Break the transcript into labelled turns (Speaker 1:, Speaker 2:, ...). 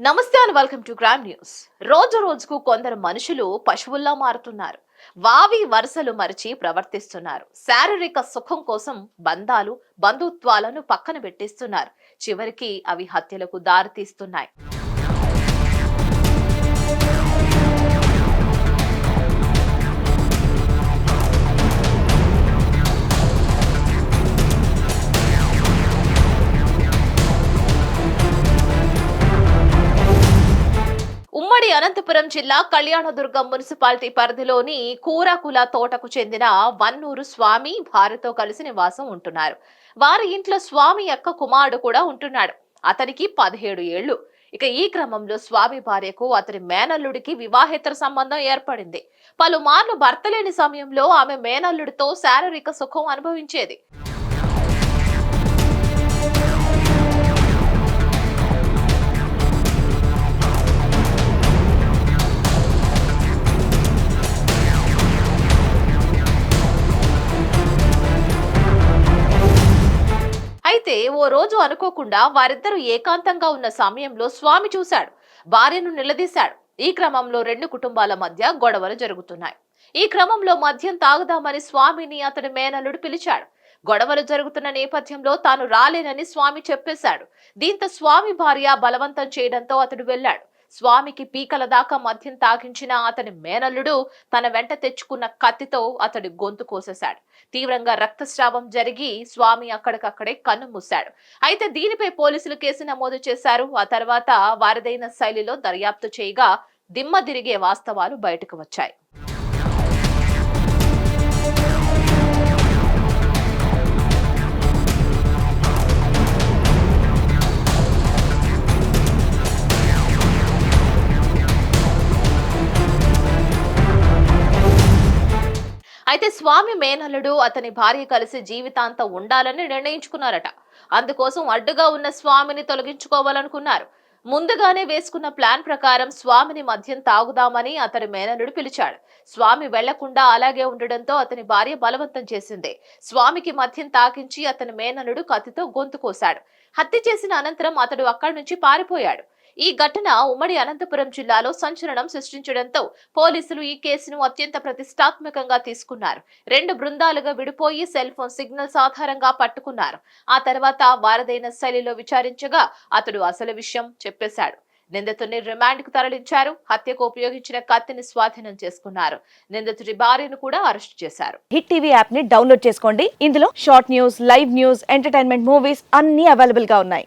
Speaker 1: నమస్తే and welcome to Gram news. రోజు రోజుకు కొందరు మనుషులు పశువుల్లా మారుతున్నారు. వావి వరుసలు మరిచి ప్రవర్తిస్తున్నారు. శారీరక సుఖం కోసం బంధాలు బంధుత్వాలను పక్కన పెట్టిస్తున్నారు. చివరికి అవి హత్యలకు దారితీస్తున్నాయి. ఉమ్మడి అనంతపురం జిల్లా కళ్యాణదుర్గం మున్సిపాలిటీ పరిధిలోని కూరాకుల తోటకు చెందిన వన్నూరు స్వామి భార్యతో కలిసి నివాసం ఉంటున్నారు. వారి ఇంట్లో స్వామి యొక్క కుమారుడు కూడా ఉంటున్నాడు. అతనికి పదిహేడు ఏళ్ళు ఇక ఈ క్రమంలో స్వామి భార్యకు అతని మేనల్లుడికి వివాహేతర సంబంధం ఏర్పడింది. పలుమార్లు భర్త లేని సమయంలో ఆమె మేనల్లుడితో శారీరక సుఖం అనుభవించేది. అయితే ఓ రోజు అనుకోకుండా వారిద్దరూ ఏకాంతంగా ఉన్న సమయంలో స్వామి చూశాడు. భార్యను నిలదీశాడు. ఈ క్రమంలో రెండు కుటుంబాల మధ్య గొడవలు జరుగుతున్నాయి. ఈ క్రమంలో మద్యం తాగుదామని స్వామిని అతడి మేనల్లుడు పిలిచాడు. గొడవలు జరుగుతున్న నేపథ్యంలో తాను రాలేనని స్వామి చెప్పేశాడు. దీంతో స్వామి భార్య బలవంతం చేయడంతో అతడు వెళ్ళాడు. స్వామికి పీకల దాకా మద్యం తాగించిన అతని మేనల్లుడు తన వెంట తెచ్చుకున్న కత్తితో అతడి గొంతు కోసేశాడు. తీవ్రంగా రక్తస్రావం జరిగి స్వామి అక్కడికక్కడే కన్ను మూశాడు. అయితే దీనిపై పోలీసులు కేసు నమోదు చేశారు. ఆ తర్వాత వారిదైన శైలిలో దర్యాప్తు చేయగా దిమ్మ తిరిగే వాస్తవాలు బయటకు వచ్చాయి. అయితే స్వామి మేనల్లుడు అతని భార్య కలిసి జీవితాంతం ఉండాలని నిర్ణయించుకున్నారట. అందుకోసం అడ్డుగా ఉన్న స్వామిని తొలగించుకోవాలనుకున్నారు. ముందుగానే వేసుకున్న ప్లాన్ ప్రకారం స్వామిని మద్యం తాగుదామని అతని మేనల్లుడు పిలిచాడు. స్వామి వెళ్ళకుండా అలాగే ఉండడంతో అతని భార్య బలవంతం చేసింది. స్వామికి మద్యం తాకించి అతని మేనల్లుడు కత్తితో గొంతు కోశాడు. హత్య చేసిన అనంతరం అతడు అక్కడి నుంచి పారిపోయాడు. ఈ ఘటన ఉమ్మడి అనంతపురం జిల్లాలో సంచలనం సృష్టించడంతో పోలీసులు ఈ కేసును అత్యంత ప్రతిష్టాత్మకంగా తీసుకున్నారు. రెండు బృందాలుగా విడిపోయి సెల్ ఫోన్ సిగ్నల్స్ ఆధారంగా పట్టుకున్నారు. ఆ తర్వాత వారదైన శైలిలో విచారించగా అతడు అసలు విషయం చెప్పేశాడు. నిందితుడిని రిమాండ్కు తరలించారు. హత్యకు ఉపయోగించిన కత్తిని స్వాధీనం చేసుకున్నారు. నిందితుడి భార్యను కూడా అరెస్ట్ చేశారు.
Speaker 2: హిట్ టీవీ యాప్ని డౌన్లోడ్ చేసుకోండి. ఇందులో short news live news entertainment movies అన్ని అవైలబుల్గా ఉన్నాయి.